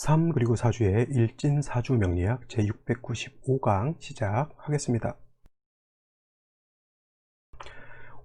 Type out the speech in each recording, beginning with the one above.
3 그리고 4주의 일진사주 명리학 제695강 시작하겠습니다.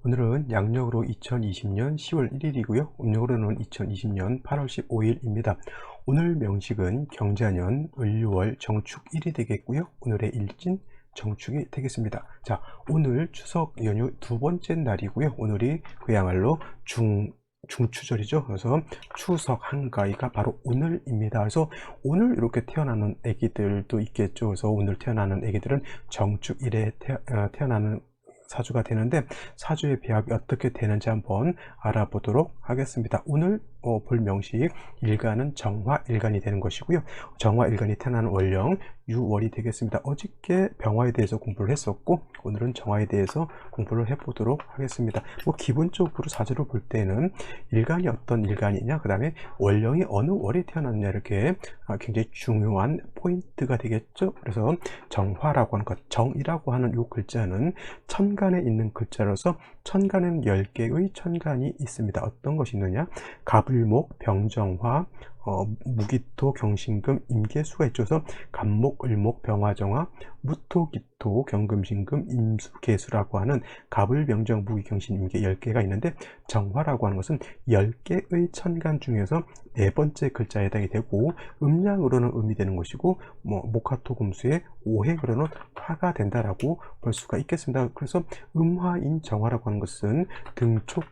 오늘은 양력으로 2020년 10월 1일이고요. 음력으로는 2020년 8월 15일입니다. 오늘 명식은 경자년 을유월 정축 1이 되겠고요. 오늘의 일진 정축이 되겠습니다. 자, 오늘 추석 연휴 두 번째 날이고요. 오늘이 그야말로 중 중추절이죠. 그래서 추석 한가위가 바로 오늘입니다. 그래서 오늘 이렇게 태어나는 아기들도 있겠죠. 그래서 오늘 태어나는 아기들은 정축 일에 어, 태어나는 사주가 되는데 사주의 배합이 어떻게 되는지 한번 알아보도록 하겠습니다. 오늘 어, 볼 명식 일간은 정화 일간이 되는 것이고요. 정화 일간이 태어나는 월령 유월이 되겠습니다. 어저께 병화에 대해서 공부를 했었고 오늘은 정화에 대해서 공부를 해보도록 하겠습니다. 뭐 기본적으로 사주를 볼 때는 일간이 어떤 일간이냐 그 다음에 월령이 어느 월에 태어났냐 이렇게 아, 굉장히 중요한 포인트가 되겠죠. 그래서 정화라고 하는 것 정이라고 하는 이 글자는 천간에 있는 글자로서 천간에는 10개의 천간이 있습니다. 어떤 것이 있느냐 갑을 목 병정화 어, 무기토, 경신금, 임계수가 있죠. 그래서 갑목, 을목, 병화정화, 무토, 기토, 경금신금, 임수, 계수라고 하는 갑을, 병정, 무기, 경신, 임계 10개가 있는데 정화라고 하는 것은 10개의 천간 중에서 네 번째 글자에 해당이 되고 음량으로는 음이 되는 것이고 뭐 목화토 금수의 오행으로는 화가 된다라고 볼 수가 있겠습니다. 그래서 음화인 정화라고 하는 것은 등촉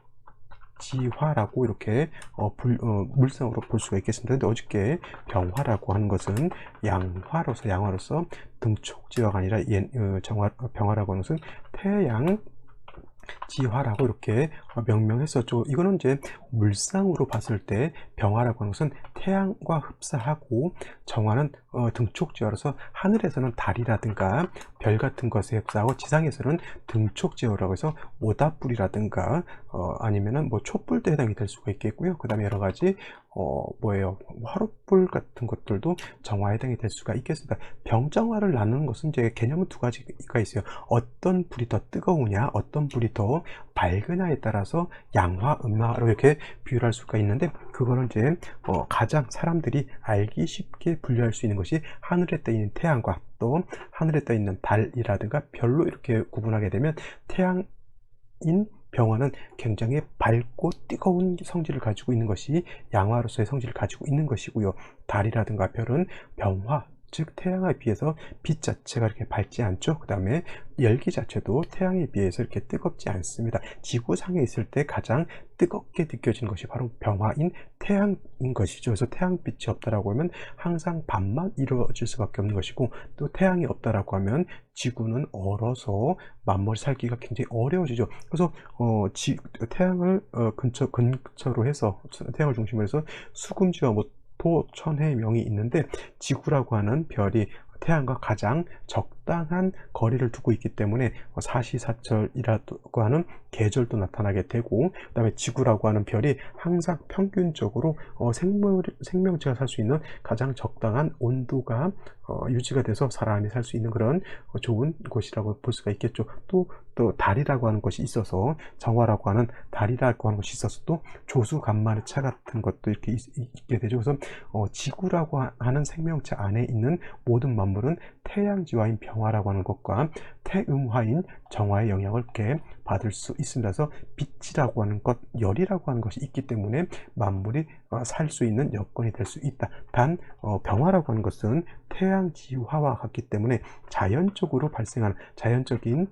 지화라고 이렇게 어, 불, 어, 물상으로 볼 수가 있겠습니다. 근데 어저께 병화라고 하는 것은 양화로서 양화로서 등촉지화가 아니라 예, 어, 정화, 병화라고 하는 것은 태양 지화라고 이렇게 명명했었죠. 이거는 이제 물상으로 봤을 때 병화라고 하는 것은 태양과 흡사하고 정화는 어, 등촉지화로서 하늘에서는 달이라든가 별 같은 것에 흡사하고 지상에서는 등촉지화라고 해서 오다불이라든가 어, 아니면은 뭐 촛불도 해당이 될 수가 있겠고요. 그 다음에 여러 가지 어, 뭐예요 화롯불 같은 것들도 정화에 해당이 될 수가 있겠습니다. 병정화를 나누는 것은 이제 개념은 두 가지가 있어요. 어떤 불이 더 뜨거우냐, 어떤 불이 더 밝으냐에 따라서 양화, 음화로 이렇게 비유할 수가 있는데 그거는 이제 어, 가장 사람들이 알기 쉽게 분류할 수 있는 것이 하늘에 떠 있는 태양과 또 하늘에 떠 있는 달이라든가 별로 이렇게 구분하게 되면 태양인 병화는 굉장히 밝고 뜨거운 성질을 가지고 있는 것이 양화로서의 성질을 가지고 있는 것이고요. 달이라든가 별은 병화, 즉 태양에 비해서 빛 자체가 이렇게 밝지 않죠. 그 다음에 열기 자체도 태양에 비해서 이렇게 뜨겁지 않습니다. 지구상에 있을 때 가장 뜨겁게 느껴지는 것이 바로 병화인 태양인 것이죠. 그래서 태양빛이 없다라고 하면 항상 밤만 이루어질 수밖에 없는 것이고 또 태양이 없다라고 하면 지구는 얼어서 만물 살기가 굉장히 어려워지죠. 그래서 어, 지, 태양을 어, 근처 근처로 해서 태양을 중심으로 해서 수금지와 뭐 도, 천해 명이 있는데 지구라고 하는 별이 태양과 가장 적 당한 거리를 두고 있기 때문에 뭐 사시사철이라고 하는 계절도 나타나게 되고 그 다음에 지구라고 하는 별이 항상 평균적으로 어, 생명, 생명체가 살 수 있는 가장 적당한 온도가 어, 유지가 돼서 사람이 살 수 있는 그런 어, 좋은 곳이라고 볼 수가 있겠죠. 또, 또 달이라고 하는 것이 있어서 정화라고 하는 달이라고 하는 것이 있어서 또 조수 간만의 차 같은 것도 이렇게 있, 게 되죠. 그래서 어, 지구라고 하는 생명체 안에 있는 모든 만물은 태양지화인 병화라고 하는 것과 태음화인 정화의 영향을 이렇게 받을 수 있습니다. 그래서 빛이라고 하는 것, 열이라고 하는 것이 있기 때문에 만물이 어, 살수 있는 여건이 될 수 있다. 단 어, 병화라고 하는 것은 태양지화와 같기 때문에 자연적으로 발생하는 자연적인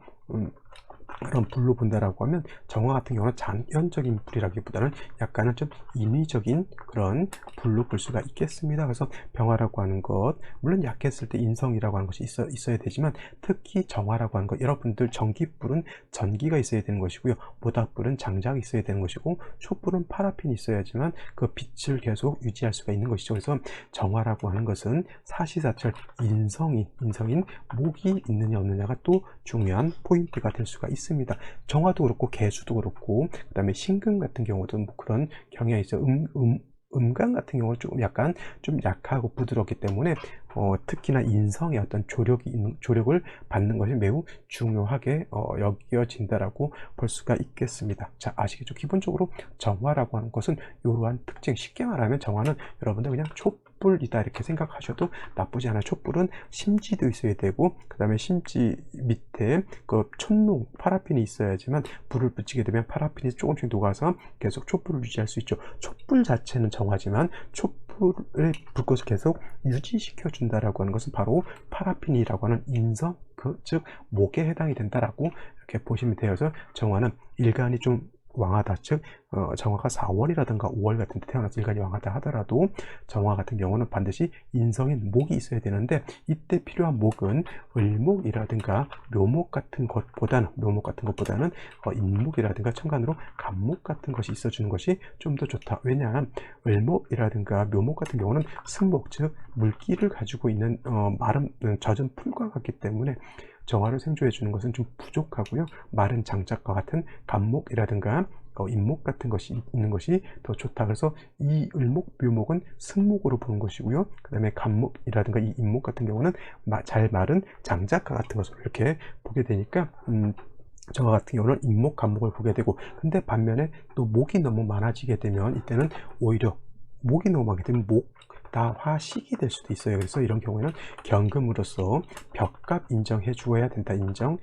음, 그런 불로 본다라고 하면 정화 같은 경우는 자연적인 불이라기보다는 약간은 좀 인위적인 그런 불로 볼 수가 있겠습니다. 그래서 병화라고 하는 것 물론 약했을 때 인성이라고 하는 것이 있어, 있어야 되지만 특히 정화라고 하는 것 여러분들 전기불은 전기가 있어야 되는 것이고요. 모닥불은 장작이 있어야 되는 것이고 촛불은 파라핀이 있어야지만 그 빛을 계속 유지할 수가 있는 것이죠. 그래서 정화라고 하는 것은 사시사철 인성인 인성인 목이 있느냐 없느냐가 또 중요한 포인트가 될 수가 있습니다. 있습니다. 정화도 그렇고 개수도 그렇고 그 다음에 신금 같은 경우도 뭐 그런 경향이 있어요. 음, 음, 음간 같은 경우는 조금 약간 좀 약하고 부드럽기 때문에 어, 특히나 인성의 어떤 조력이 조력을 받는 것이 매우 중요하게 어, 여겨진다라고 볼 수가 있겠습니다. 자 아시겠죠? 기본적으로 정화라고 하는 것은 이러한 특징 쉽게 말하면 정화는 여러분들 그냥 촛불 촛불이다 이렇게 생각하셔도 나쁘지 않아요. 촛불은 심지도 있어야 되고 그 다음에 심지 밑에 그 촛농 파라핀이 있어야지만 불을 붙이게 되면 파라핀이 조금씩 녹아서 계속 촛불을 유지할 수 있죠. 촛불 자체는 정화지만 촛불의 불꽃을 계속 유지시켜 준다라고 하는 것은 바로 파라핀이라고 하는 인성 그 즉 목에 해당이 된다라고 이렇게 보시면 되어서 정화는 일간이 좀 왕하다 즉 어, 정화가 4월이라든가 5월 같은 데 태어나서 일간이 왕하다 하더라도 정화 같은 경우는 반드시 인성인 목이 있어야 되는데 이때 필요한 목은 을목이라든가 묘목 같은 것보다는 묘목 같은 것보다는 어, 인목이라든가 천간으로 간목 같은 것이 있어 주는 것이 좀 더 좋다. 왜냐하면 을목이라든가 묘목 같은 경우는 승목 즉 물기를 가지고 있는 어, 마른 젖은 풀과 같기 때문에 정화를 생조해 주는 것은 좀 부족하고요. 마른 장작과 같은 간목이라든가 어, 인목 같은 것이 있는 것이 더 좋다. 그래서 이 을목, 묘목은 승목으로 보는 것이고요. 그 다음에 간목이라든가 이 인목 같은 경우는 마, 잘 마른 장작과 같은 것으로 이렇게 보게 되니까 음, 정화 같은 경우는 인목, 간목을 보게 되고 근데 반면에 또 목이 너무 많아지게 되면 이때는 오히려 목이 너무 많게 되면 목, 다화식이 될 수도 있어요. 그래서 이런 경우에는 경금으로서 벽값 인정해 주어야 된다. 인정해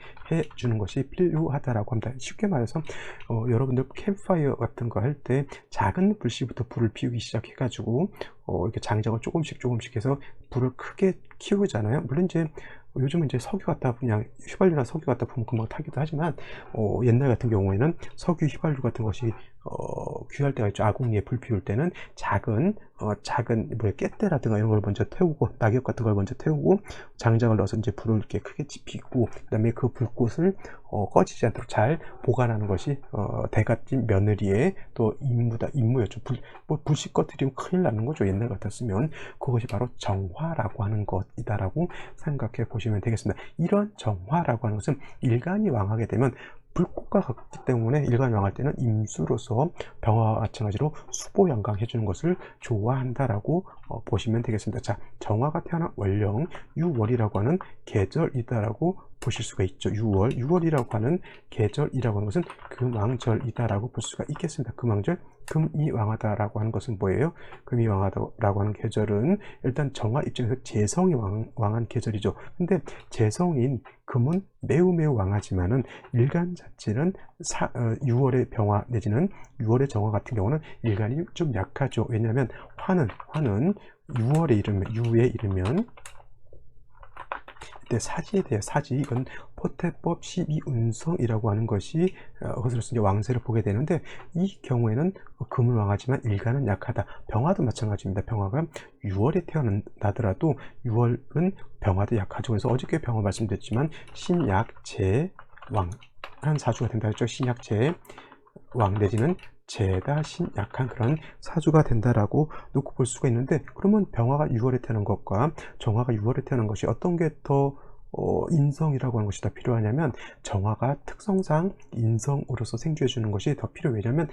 주는 것이 필요하다라고 합니다. 쉽게 말해서 어, 여러분들 캠파이어 같은 거 할 때 작은 불씨부터 불을 피우기 시작해 가지고 어, 이렇게 장작을 조금씩 조금씩 해서 불을 크게 키우잖아요. 물론 이제 요즘은 이제 석유 갖다 그냥 휘발유나 석유 갖다 부으면 금방 타기도 하지만 어, 옛날 같은 경우에는 석유 휘발유 같은 것이 어, 귀할 때가 있죠. 아궁이에 불 피울 때는 작은 어, 작은 뭐 깨때라든가 이런 걸 먼저 태우고 낙엽 같은 걸 먼저 태우고 장작을 넣어서 이제 불을 이렇게 크게 지피고 그다음에 그 불꽃을 어, 꺼지지 않도록 잘 보관하는 것이 어, 대갓집 며느리의 또 임무다 임무였죠. 불, 뭐 불씨 꺼뜨리면 큰일 나는 거죠. 옛날 같았으면 그것이 바로 정화라고 하는 것이다라고 생각해 보시면 되겠습니다. 이런 정화라고 하는 것은 일간이 왕하게 되면 불꽃과 같기 때문에 일간 왕할 때는 임수로서 병화와 마찬가지로 수보 양강 해주는 것을 좋아한다라고 어, 보시면 되겠습니다. 자, 정화가 태어난 월령 6월이라고 하는 계절이다라고 보실 수가 있죠. 6월, 6월이라고 하는 계절이라고 하는 것은 금왕절이다라고 볼 수가 있겠습니다. 금왕절, 금이 왕하다라고 하는 것은 뭐예요? 금이 왕하다라고 하는 계절은 일단 정화 입장에서 재성이 왕, 왕한 계절이죠. 근데 재성인 금은 매우 매우 왕하지만은 일간 자체는 사, 어, 6월의 병화 내지는 6월의 정화 같은 경우는 일간이 좀 약하죠. 왜냐하면 화는 화는 6월에 이르면 유에 이르면 이 때 사지에 대해 사지 이건 포태법 12운성이라고 하는 것이 그것으로서 이제 왕세를 보게 되는데 이 경우에는 금을 왕하지만 일간은 약하다. 병화도 마찬가지입니다. 병화가 6월에 태어나더라도 6월은 병화도 약하죠. 그래서 어저께 병화 말씀드렸지만 신약제 왕 한 사주가 된다 했죠. 신약제 왕 내지는 죄다 신약한 그런 사주가 된다라고 놓고 볼 수가 있는데 그러면 병화가 6월에 태어난 것과 정화가 6월에 태어난 것이 어떤 게더 어, 인성이라고 하는 것이 더 필요하냐면 정화가 특성상 인성으로서 생주해 주는 것이 더 필요해요. 왜냐하면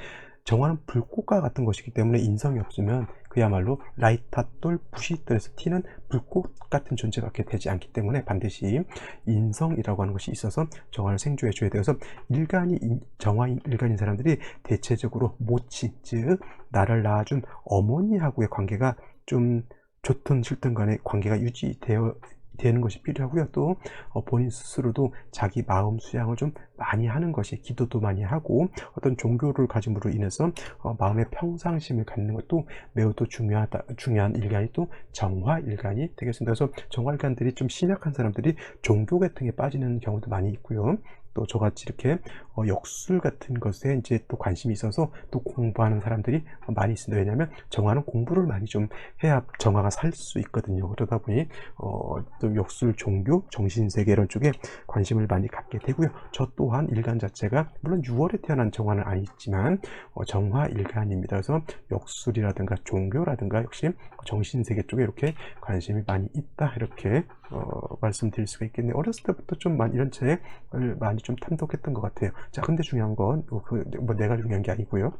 정화는 불꽃과 같은 것이기 때문에 인성이 없으면 그야말로 라이타돌 부시돌에서 튀는 불꽃 같은 존재가 되지 않기 때문에 반드시 인성이라고 하는 것이 있어서 정화를 생주해 줘야 되어서 일간이 정화 일간인 사람들이 대체적으로 모친 즉 나를 낳아준 어머니하고의 관계가 좀 좋든 싫든 간에 관계가 유지되어 되는 것이 필요하고요. 또 어, 본인 스스로도 자기 마음 수양을 좀 많이 하는 것이 기도도 많이 하고 어떤 종교를 가짐으로 인해서 어, 마음의 평상심을 갖는 것도 매우 또 중요하다 중요한 일간이 또 정화 일간이 되겠습니다. 그래서 정화 일간들이 좀 신약한 사람들이 종교 같은 게 빠지는 경우도 많이 있고요. 또 저같이 이렇게 어, 역술 같은 것에 이제 또 관심이 있어서 또 공부하는 사람들이 많이 있습니다. 왜냐하면 정화는 공부를 많이 좀 해야 정화가 살 수 있거든요. 그러다 보니 어, 또 역술 종교, 정신세계 이런 쪽에 관심을 많이 갖게 되고요. 저 또한 일간 자체가 물론 6월에 태어난 정화는 아니지만 어, 정화 일간입니다. 그래서 역술이라든가 종교라든가 역시 정신세계 쪽에 이렇게 관심이 많이 있다 이렇게 어, 말씀드릴 수가 있겠네요. 어렸을 때부터 좀 많이 이런 책을 많이 좀 탐독했던 것 같아요. 자, 근데 중요한 건, 그, 뭐 내가 중요한 게 아니고요.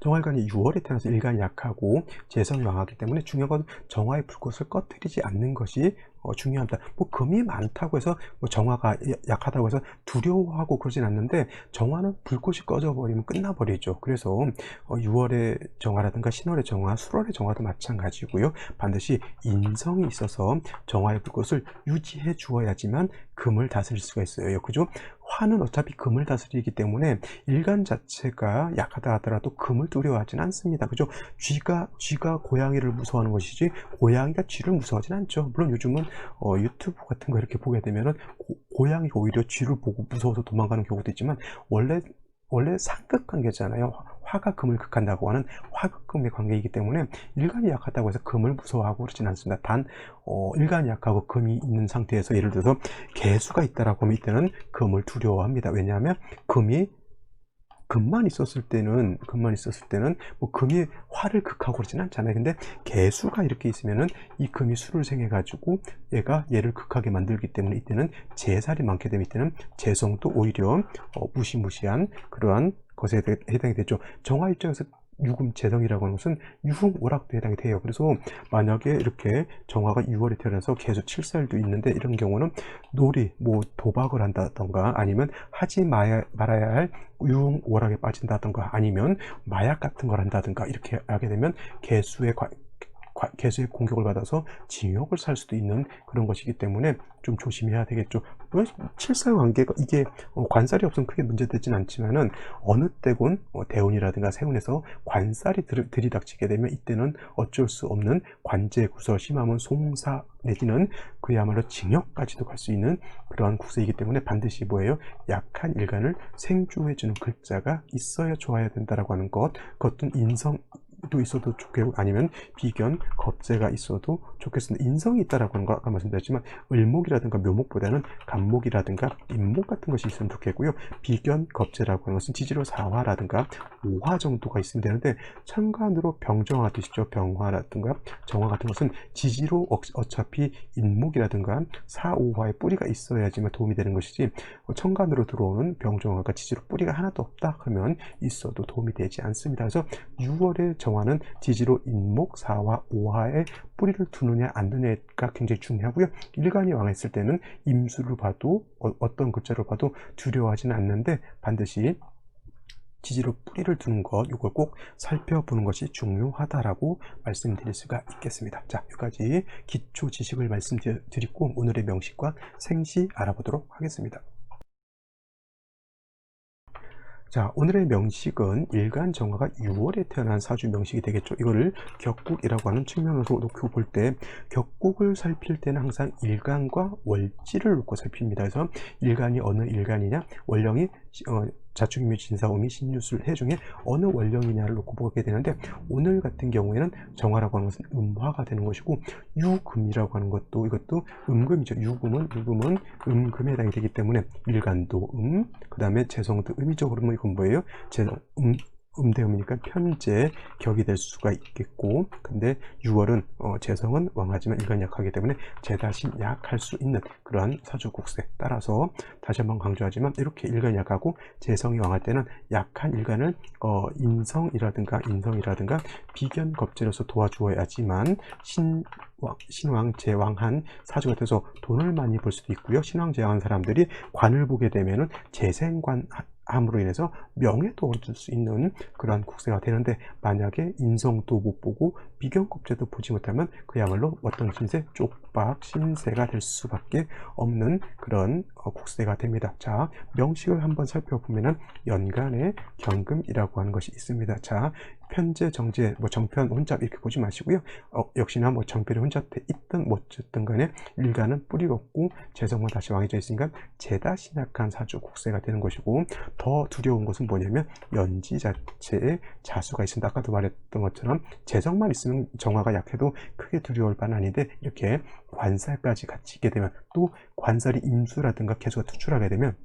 정화일간이 6월에 태어나서 일간이 약하고 재성이 왕하기 때문에 중요한 건 정화의 불꽃을 꺼뜨리지 않는 것이 어, 중요합니다. 뭐 금이 많다고 해서 뭐 정화가 야- 약하다고 해서 두려워하고 그러진 않는데 정화는 불꽃이 꺼져 버리면 끝나버리죠. 그래서 어, 6월의 정화라든가 신월의 정화, 수월의 정화도 마찬가지고요. 반드시 인성이 있어서 정화의 불꽃을 유지해 주어야지만 금을 다스릴 수가 있어요. 그죠? 화는 어차피 금을 다스리기 때문에 일간 자체가 약하다 하더라도 금을 두려워하진 않습니다. 그죠? 쥐가 쥐가 고양이를 무서워하는 것이지 고양이가 쥐를 무서워하진 않죠. 물론 요즘은 어, 유튜브 같은 거 이렇게 보게 되면은 고, 양이가 오히려 쥐를 보고 무서워서 도망가는 경우도 있지만 원래 원래 상극 관계잖아요. 화- 화가 금을 극한다고 하는 화극금의 관계이기 때문에 일간이 약하다고 해서 금을 무서워하고 그러진 않습니다. 단 어, 일간이 약하고 금이 있는 상태에서 예를 들어서 개수가 있다라고 하면 이때는 금을 두려워합니다. 왜냐하면 금이 금만 있었을 때는 금만 있었을 때는 뭐 금이 화를 극하고 그러진 않잖아요. 근데 개수가 이렇게 있으면은 이 금이 수를 생해 가지고 얘가 얘를 극하게 만들기 때문에 이때는 재살이 많게 되면 이때는 재성도 오히려 어, 무시무시한 그러한 것에 대- 해당이 되죠. 정화 입장에서 유금 재성이라고 하는 것은 유흥 오락도 해당이 돼요. 그래서 만약에 이렇게 정화가 6월에 태어나서 계속 7살도 있는데 이런 경우는 놀이, 뭐 도박을 한다던가 아니면 하지 마야, 말아야 할 유흥 오락에 빠진다던가 아니면 마약 같은 걸 한다던가 이렇게 하게 되면 과- 과- 개수의 공격을 받아서 징역을 살 수도 있는 그런 것이기 때문에 좀 조심해야 되겠죠. 뭐 칠살 관계가 이게 어, 관살이 없으면 크게 문제되진 않지만은 어느 때군 어, 대운이라든가 세운에서 관살이 들, 들이닥치게 되면 이때는 어쩔 수 없는 관제 구설 심하면 송사 내지는 그야말로 징역까지도 갈 수 있는 그러한 국세이기 때문에 반드시 뭐예요? 약한 일간을 생주해주는 글자가 있어야 좋아야 된다라고 하는 것 그것도 인성 도 있어도 좋겠고 아니면 비견 겁재가 있어도 좋겠습니다. 인성이 있다라고 하는 거 아까 말씀드렸지만 을목이라든가 묘목보다는 간목이라든가 임목 같은 것이 있으면 좋겠고요. 비견 겁재라고 하는 것은 지지로 사화라든가 오화 정도가 있으면 되는데 천간으로 병정화 뜻이죠. 병화라든가 정화 같은 것은 지지로 어- 어차피 인목이라든가 사오화의 뿌리가 있어야지만 도움이 되는 것이지 어, 천간으로 들어오는 병정화가 지지로 뿌리가 하나도 없다 그러면 있어도 도움이 되지 않습니다. 그래서 6월의 정 화는 지지로 인목, 사화, 오화의 뿌리를 두느냐 안 두느냐가 굉장히 중요하고요. 일간이 왕했을 때는 임수를 봐도 어, 떤 글자를 봐도 두려워하지는 않는데 반드시 지지로 뿌리를 두는 것 이걸 꼭 살펴보는 것이 중요하다라고 말씀드릴 수가 있겠습니다. 자 여기까지 기초 지식을 말씀드리고 오늘의 명식과 생시 알아보도록 하겠습니다. 자, 오늘의 명식은 일간 정화가 6월에 태어난 사주 명식이 되겠죠. 이거를 격국이라고 하는 측면으로 놓고 볼 때 격국을 살필 때는 항상 일간과 월지를 놓고 살핍니다. 그래서 일간이 어느 일간이냐, 월령이 어, 자축이묘 진사오미 신유술 해 중에 어느 월령이냐를 놓고 보게 되는데 오늘 같은 경우에는 정화라고 하는 것은 음화가 되는 것이고 유금이라고 하는 것도 이것도 음금이죠. 유금은 유금은 음금에 해당이 되기 때문에 일간도 음, 그 다음에 재성도 음이죠. 그러면 이건 뭐예요? 재성 음 음대음이니까 편재 격이 될 수가 있겠고 근데 6월은 어, 재성은 왕하지만 일간 약하기 때문에 재다신 약할 수 있는 그러한 사주국세 따라서 다시 한번 강조하지만 이렇게 일간 약하고 재성이 왕할 때는 약한 일간을 어, 인성이라든가 인성이라든가 비견 겁재로서 도와주어야지만 신왕, 신왕 제왕한 사주가 돼서 돈을 많이 벌 수도 있고요. 신왕 제왕한 사람들이 관을 보게 되면은 재생관 함으로 인해서 명예도 얻을 수 있는 그러한 국세가 되는데 만약에 인성도 못 보고 비견급제도 보지 못하면 그야말로 어떤 신세 쪽박 신세가 될 수밖에 없는 그런 어, 국세가 됩니다. 자 명식을 한번 살펴보면은 연간의 경금이라고 하는 것이 있습니다. 자 편제 정제 뭐 정편 혼잡 이렇게 보지 마시고요. 어, 역시나 뭐 정편이 혼잡돼 있든 못 있든 간에 일간은 뿌리가 없고 재성만 다시 왕해져 있으니까 재다 신약한 사주 국세가 되는 것이고 더 두려운 것은 뭐냐면 연지 자체에 자수가 있습니다. 아까도 말했던 것처럼 재성만 있으면 정화가 약해도 크게 두려울 바는 아닌데 이렇게 관살까지 같이 있게 되면 또 관살이 임수라든가 개수가 투출하게 되면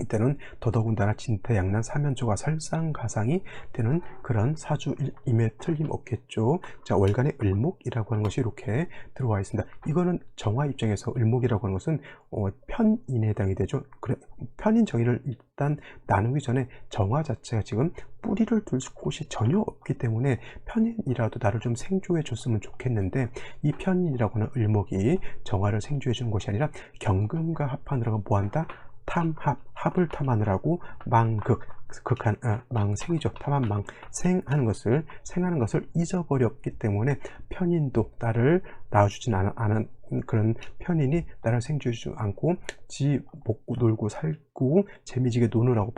이때는 더더군다나 진태양난 사면조가 설상가상이 되는 그런 사주임에 틀림없겠죠. 자 월간의 을목이라고 하는 것이 이렇게 들어와 있습니다. 이거는 정화 입장에서 을목이라고 하는 것은 어, 편인에 해당이 되죠. 그래 편인 정의를 일단 나누기 전에 정화 자체가 지금 뿌리를 둘 곳이 전혀 없기 때문에 편인이라도 나를 좀 생조해 줬으면 좋겠는데 이 편인이라고 하는 을목이 정화를 생조해 주는 것이 아니라 경금과 합하느라고 뭐한다? 탐합, 합을 탐하느라고 망극, 극한, 아, 망생이죠. 탐합 망생하는 것을, 생하는 것을 잊어버렸기 때문에 편인도 나를 낳아주진 않, 않은 그런 편인이 나를 생주지 않고 지 먹고 놀고 살고 재미지게 노느라고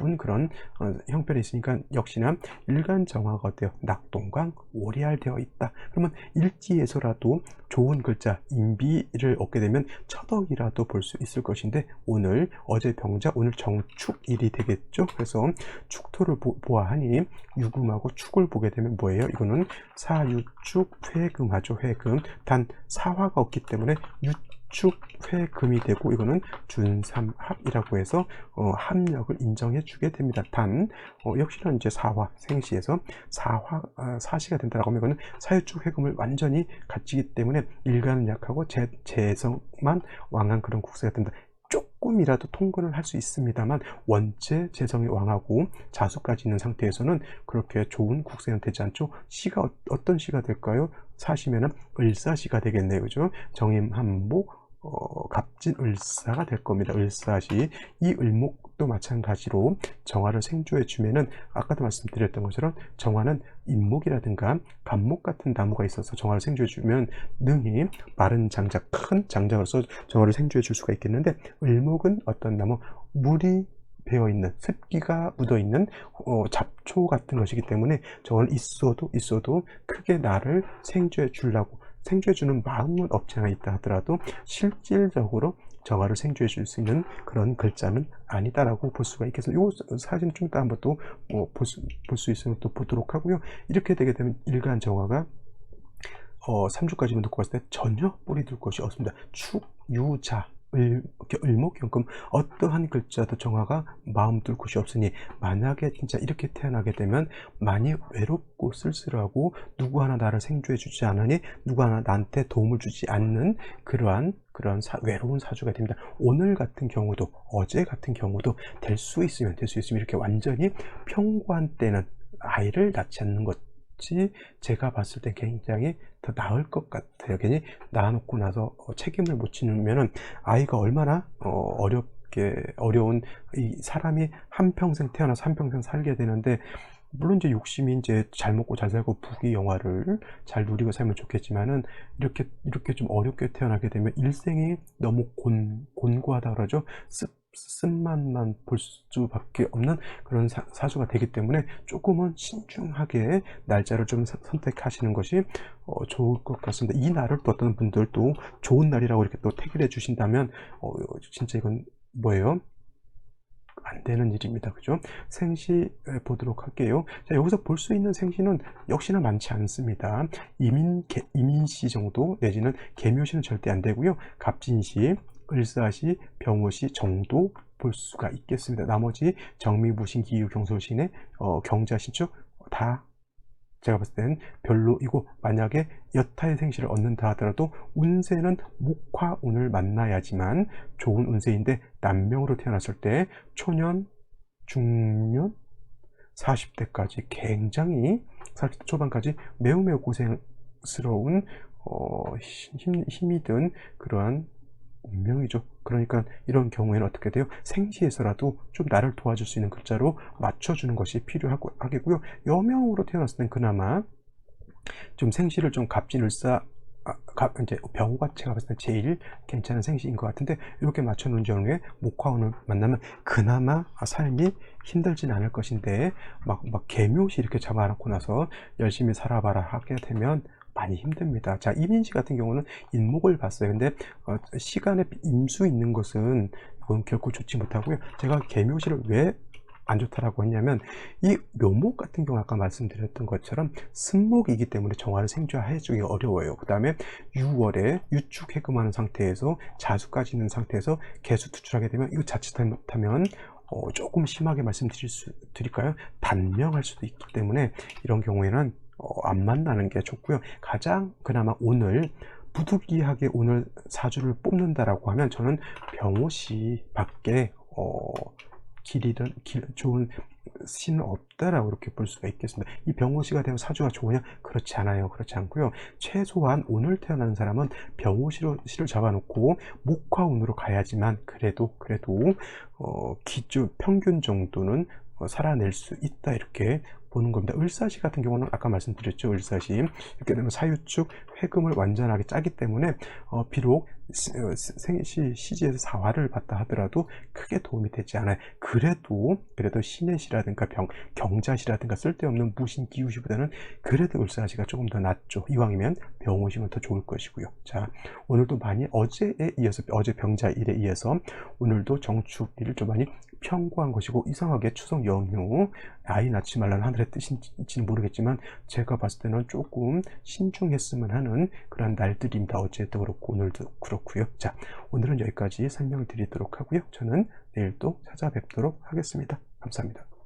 바쁜 그런 어, 형편이 있으니까 역시나 일간 정화가 어때요? 낙동강 오리알 되어 있다. 그러면 일지에서라도 좋은 글자 인비를 얻게 되면 처덕이라도 볼 수 있을 것인데 오늘 어제 병자 오늘 정축일이 되겠죠. 그래서 축토를 보, 보아하니 유금하고 축을 보게 되면 뭐예요? 이거는 사유축 회금하죠. 회금 단 사화가 없기 때문에 유 축 회금이 되고 이거는 준삼합이라고 해서 어, 합력을 인정해 주게 됩니다. 단 어, 역시나 이제 사화 생시에서 사화 아, 사시가 된다라고 하면 이거는 사유축 회금을 완전히 갖추기 때문에 일간은 약하고 재, 재성만 왕한 그런 국세가 된다. 조금이라도 통근을 할 수 있습니다만 원체 재성이 왕하고 자수까지 있는 상태에서는 그렇게 좋은 국세는 되지 않죠. 시가 어, 어떤 시가 될까요? 사시면은 을사시가 되겠네요. 그죠? 정임한복 어, 갑진 을사가 될 겁니다. 을사시 이 을목도 마찬가지로 정화를 생조해 주면은 아까도 말씀드렸던 것처럼 정화는 인목이라든가 감목 같은 나무가 있어서 정화를 생조해 주면 능히 마른 장작 큰 장작으로서 정화를 생조해 줄 수가 있겠는데 을목은 어떤 나무 물이 배어 있는 습기가 묻어 있는 어, 잡초 같은 것이기 때문에 저건 있어도 있어도 크게 나를 생조해 주려고 생조해주는 마음은 없지 않아 있다 하더라도 실질적으로 정화를 생조해 줄 수 있는 그런 글자는 아니다라고 볼 수가 있겠습니다. 이 사진 좀 이따 한번 또볼수 볼 수 있으면 또 보도록 하고요. 이렇게 되게 되면 일간 정화가 어, 3주까지만 놓고 봤을 때 전혀 뿌리 둘 것이 없습니다. 축, 유, 자, 을, 을목경금 어떠한 글자도 정화가 마음 둘 곳이 없으니 만약에 진짜 이렇게 태어나게 되면 많이 외롭고 쓸쓸하고 누구 하나 나를 생조해 주지 않으니 누구 하나 나한테 도움을 주지 않는 그러한 그런 사, 외로운 사주가 됩니다. 오늘 같은 경우도 어제 같은 경우도 될 수 있으면 될 수 있으면 이렇게 완전히 평고한 때는 아이를 낳지 않는 것 것이 제가 봤을 때 굉장히 더 나을 것 같아요. 괜히 낳아놓고 나서 어, 책임을 못 지면은 아이가 얼마나 어, 어렵게 어려운 이 사람이 한 평생 태어나서 한 평생 살게 되는데 물론 이제 욕심이 이제 잘 먹고 잘 살고 부귀 영화를 잘 누리고 살면 좋겠지만은 이렇게 이렇게 좀 어렵게 태어나게 되면 일생이 너무 곤 곤고하다 그러죠. 습 쓴맛만 볼 수밖에 없는 그런 사, 주가 되기 때문에 조금은 신중하게 날짜를 좀 선택하시는 것이 어, 좋을 것 같습니다. 이 날을 또 어떤 분들도 좋은 날이라고 이렇게 또 태기를 해주신다면 어, 진짜 이건 뭐예요? 안 되는 일입니다. 그죠? 생시 보도록 할게요. 자, 여기서 볼 수 있는 생시는 역시나 많지 않습니다. 이민, 개, 이민시 정도 내지는 개묘시는 절대 안 되고요. 갑진시, 을사시, 병호시 정도 볼 수가 있겠습니다. 나머지 정미, 무신, 기유, 경솔신의 어, 경자 신축 다 제가 봤을 땐 별로이고 만약에 여타의 생시를 얻는다 하더라도 운세는 목화운을 만나야지만 좋은 운세인데 남명으로 태어났을 때 초년, 중년, 40대까지 굉장히 40대 초반까지 매우 매우 고생스러운 어, 힘, 힘이 든 그러한 운명이죠. 그러니까 이런 경우에는 어떻게 돼요? 생시에서라도 좀 나를 도와줄 수 있는 글자로 맞춰주는 것이 필요하겠고요. 여명으로 태어났을 땐 그나마 좀 생시를 좀 갑진을싸 아, 이제 병과 제가 봤을 때 제일 괜찮은 생시인 것 같은데 이렇게 맞춰놓은 경우에 목화운을 만나면 그나마 삶이 힘들진 않을 것인데 막, 막 개묘시 이렇게 잡아놓고 나서 열심히 살아봐라 하게 되면 많이 힘듭니다. 자, 이민시 같은 경우는 인목을 봤어요. 근데 어, 시간에 임수 있는 것은 이건 결코 좋지 못하고요. 제가 개묘시를 왜 안 좋다라고 했냐면 이 묘목 같은 경우 아까 말씀드렸던 것처럼 승목이기 때문에 정화를 생주해주기 어려워요. 그 다음에 6월에 유축 해금하는 상태에서 자수까지 있는 상태에서 개수 투출하게 되면 이거 자칫하면 어, 조금 심하게 말씀드릴 수 드릴까요? 단명할 수도 있기 때문에 이런 경우에는 어, 안 만나는 게 좋고요. 가장 그나마 오늘 부득이하게 오늘 사주를 뽑는다라고 하면 저는 병호씨 밖에 어, 길 잃은 길 좋은 신은 없다라고 이렇게 볼 수가 있겠습니다. 이 병호씨가 되면 사주가 좋으냐? 그렇지 않아요. 그렇지 않고요. 최소한 오늘 태어난 사람은 병호씨로 씨를 잡아놓고 목화운으로 가야지만 그래도 그래도 어, 기준 평균 정도는 어, 살아낼 수 있다 이렇게 보는 겁니다. 을사시 같은 경우는 아까 말씀드렸죠. 을사시 이렇게 되면 사유축 회금을 완전하게 짜기 때문에 어, 비록 시- 어, 시- 생시 시지에서 사화를 봤다 하더라도 크게 도움이 되지 않아요. 그래도 그래도 신의시라든가 병 경자시라든가 쓸데없는 무신 기우시보다는 그래도 을사시가 조금 더 낫죠. 이왕이면 병오시면 더 좋을 것이고요. 자 오늘도 많이 어제에 이어서 어제 병자일에 이어서 오늘도 정축일을 좀 많이 평고한 것이고 이상하게 추석 연휴 아이 낳지 말라는 하늘의 뜻인지는 모르겠지만 제가 봤을 때는 조금 신중했으면 하는 그런 날들입니다. 어제도 그렇고 오늘도 그렇고요. 자 오늘은 여기까지 설명을 드리도록 하고요. 저는 내일 또 찾아뵙도록 하겠습니다. 감사합니다.